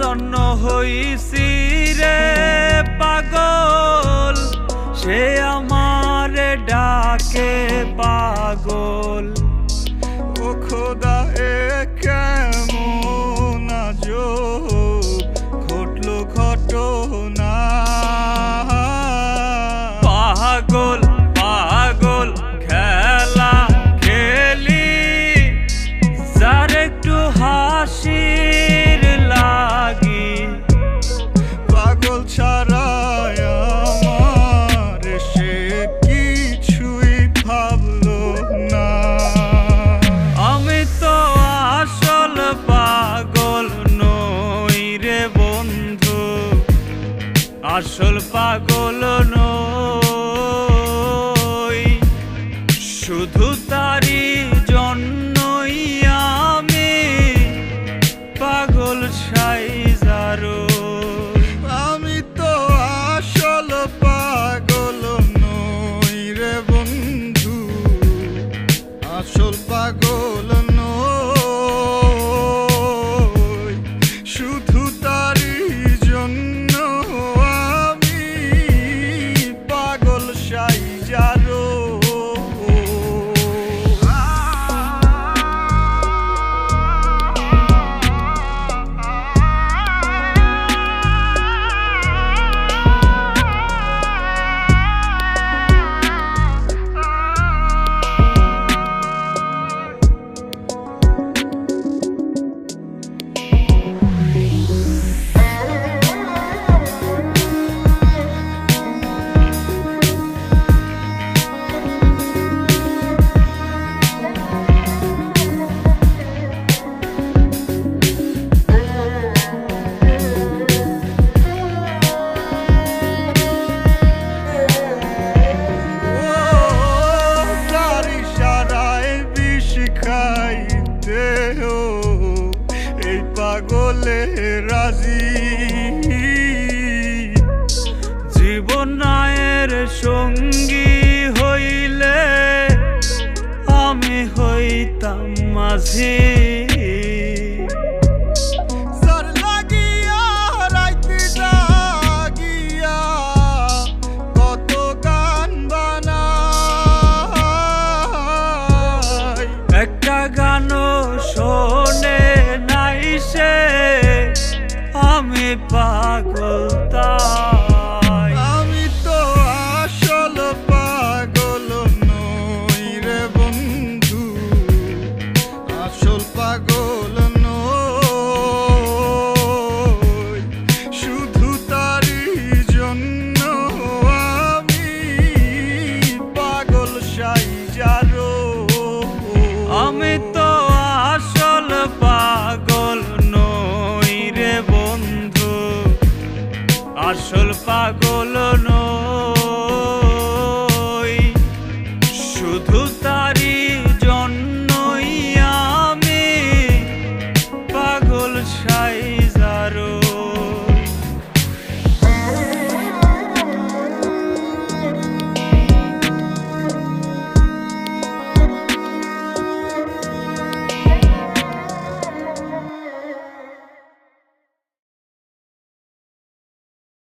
জন্য হইছি রে। के बाग আসল পাগল নয়। পাগলে রাজি। জীবন নায়ের সঙ্গী pago. আসল পাগল